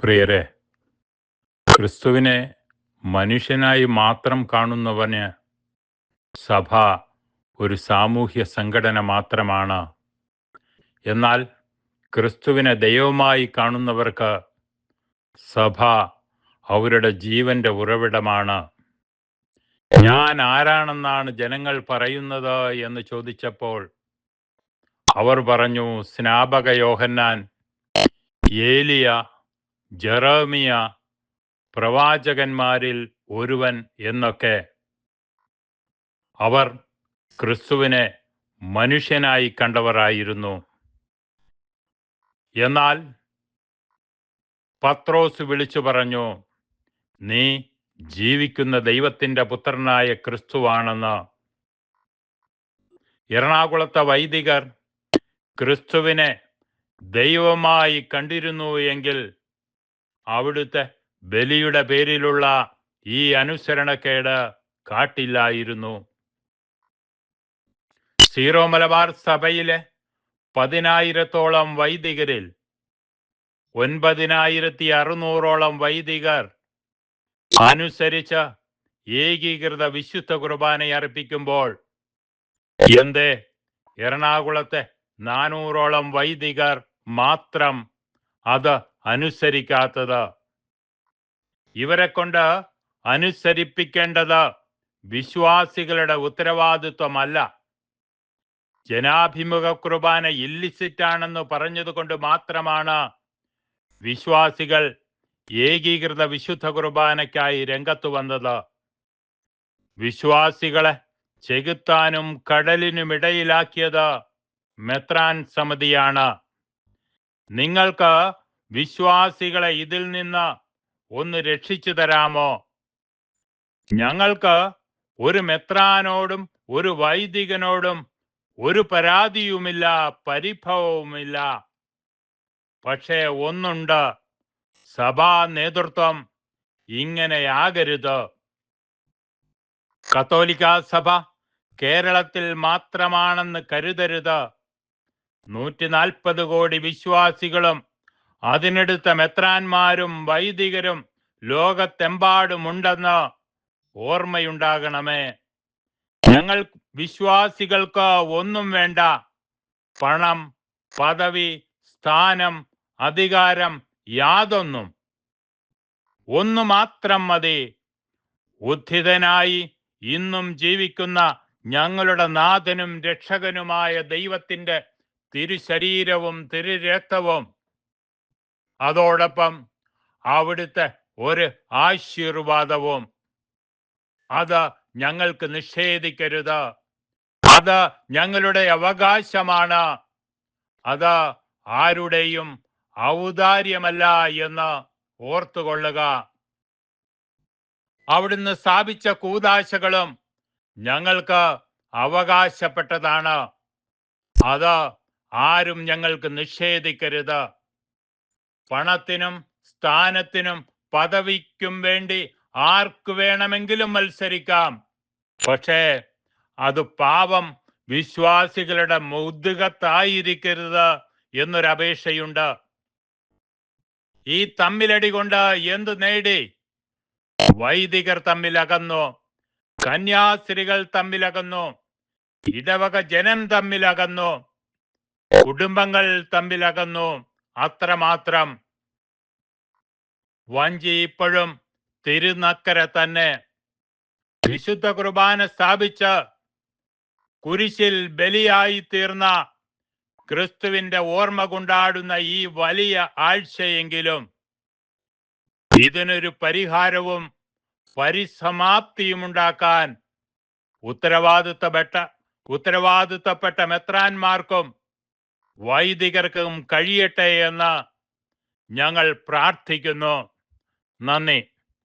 പ്രിയരെ ക്രിസ്തുവിനെ മനുഷ്യനായി മാത്രം കാണുന്നവന് സഭ ഒരു സാമൂഹ്യ സംഘടന മാത്രമാണ്. എന്നാൽ ക്രിസ്തുവിനെ ദൈവമായി കാണുന്നവർക്ക് സഭ അവരുടെ ജീവന്റെ ഉറവിടമാണ്. ഞാൻ ആരാണെന്നാണ് ജനങ്ങൾ പറയുന്നത് എന്ന് ചോദിച്ചപ്പോൾ അവർ പറഞ്ഞു സ്നാപക യോഹന്നാൻ ഏലിയ ജെറമിയ പ്രവാചകന്മാരിൽ ഒരുവൻ എന്നൊക്കെ. അവർ ക്രിസ്തുവിനെ മനുഷ്യനായി കണ്ടവരായിരുന്നു. എന്നാൽ പത്രോസ് വിളിച്ചു പറഞ്ഞു നീ ജീവിക്കുന്ന ദൈവത്തിന്റെ പുത്രനായ ക്രിസ്തുവാണെന്ന്. എറണാകുളത്തെ വൈദികർ ക്രിസ്തുവിനെ ദൈവമായി കണ്ടിരുന്നു എങ്കിൽ അവിടുത്തെ ബലിയുടെ പേരിലുള്ള ഈ അനുസരണക്കേട് കാട്ടില്ലായിരുന്നു. സീറോ മലബാർ സഭയിലെ പതിനായിരത്തോളം വൈദികരിൽ ഒൻപതിനായിരത്തി അറുന്നൂറോളം വൈദികർ അനുസരിച്ച് ഏകീകൃത വിശുദ്ധ കുർബാന അർപ്പിക്കുമ്പോൾ എന്തേ? എറണാകുളത്തെ നാനൂറോളം വൈദികർ മാത്രം അത് അനുസരിക്കാത്തത്. ഇവരെ കൊണ്ട് അനുസരിപ്പിക്കേണ്ടത് വിശ്വാസികളുടെ ഉത്തരവാദിത്വമല്ല. ജനാഭിമുഖ കുർബാന ഇല്ലിസിറ്റാണെന്ന് പറഞ്ഞതുകൊണ്ട് മാത്രമാണ് വിശ്വാസികൾ ഏകീകൃത വിശുദ്ധ കുർബാനയ്ക്കായി രംഗത്തു വന്നത്. വിശ്വാസികളെ ചെകുത്താനും കടലിനുമിടയിലാക്കിയത് മെത്രാൻ സമിതിയാണ്. നിങ്ങൾക്ക് വിശ്വാസികളെ ഇതിൽ നിന്ന് ഒന്ന് രക്ഷിച്ചു തരാമോ? ഞങ്ങൾക്ക് ഒരു മെത്രാനോടും ഒരു വൈദികനോടും ഒരു പരാതിയുമില്ല പരിഭവവുമില്ല. പക്ഷേ ഒന്നുണ്ട്. സഭാ നേതൃത്വം ഇങ്ങനെയാകരുത്. കത്തോലിക്ക സഭ കേരളത്തിൽ മാത്രമാണെന്ന് കരുതരുത്. നൂറ്റി നാൽപ്പത് കോടി വിശ്വാസികളും അതിനെടുത്ത മെത്രാന്മാരും വൈദികരും ലോകത്തെമ്പാടുമുണ്ടെന്ന് ഓർമ്മയുണ്ടാകണമേ. ഞങ്ങൾ വിശ്വാസികൾക്ക് ഒന്നും വേണ്ട. പണം പദവി സ്ഥാനം അധികാരം യാതൊന്നും. ഒന്നു മാത്രം മതി. ഉദ്ധിതനായി ഇന്നും ജീവിക്കുന്ന ഞങ്ങളുടെ നാഥനും രക്ഷകനുമായ ദൈവത്തിന്റെ തിരുശരീരവും തിരുരക്തവും അതോടൊപ്പം അവിടുത്തെ ഒരു ആശീർവാദവും അത് ഞങ്ങൾക്ക് നിഷേധിക്കരുത്. അത് ഞങ്ങളുടെ അവകാശമാണ്. അത് ആരുടെയും ഔദാര്യമല്ല എന്ന് ഓർത്തുകൊള്ളുക. അവിടുന്ന് സ്ഥാപിച്ച കൂതാശകളും ഞങ്ങൾക്ക് അവകാശപ്പെട്ടതാണ്. അത് ആരും ഞങ്ങൾക്ക് നിഷേധിക്കരുത്. പണത്തിനും സ്ഥാനത്തിനും പദവിക്കും വേണ്ടി ആർക്ക് വേണമെങ്കിലും മത്സരിക്കാം. പക്ഷേ അത് പാപം വിശ്വാസികളുടെ മുതുകത്തായിരിക്കരുത് എന്നൊരപേക്ഷയുണ്ട്. ഈ തമ്മിലടി കൊണ്ട് എന്ത് നേടി? വൈദികർ തമ്മിൽ അകന്നു കന്യാസ്ത്രീകൾ തമ്മിൽ അകന്നു ഇടവക ജനം തമ്മിൽ അകന്നു കുടുംബങ്ങൾ തമ്മിൽ അകന്നു അത്രമാത്രം വഞ്ചി ഇപ്പോഴും തിരുനക്കര തന്നെ. വിശുദ്ധ കുർബാന സ്ഥാപിച്ച് കുരിശിൽ ബലിയായി തീർന്ന ക്രിസ്തുവിന്റെ ഓർമ്മ കൊണ്ടാടുന്ന ഈ വലിയ ആഴ്ചയെങ്കിലും ഇതിനൊരു പരിഹാരവും പരിസമാപ്തിയും ഉണ്ടാക്കാൻ ഉത്തരവാദിത്തപ്പെട്ട ഉത്തരവാദിത്തപ്പെട്ട മെത്രാന്മാർക്കും വൈദികർക്കും കഴിയട്ടെ എന്ന് ഞങ്ങൾ പ്രാർത്ഥിക്കുന്നു. നന്ദി.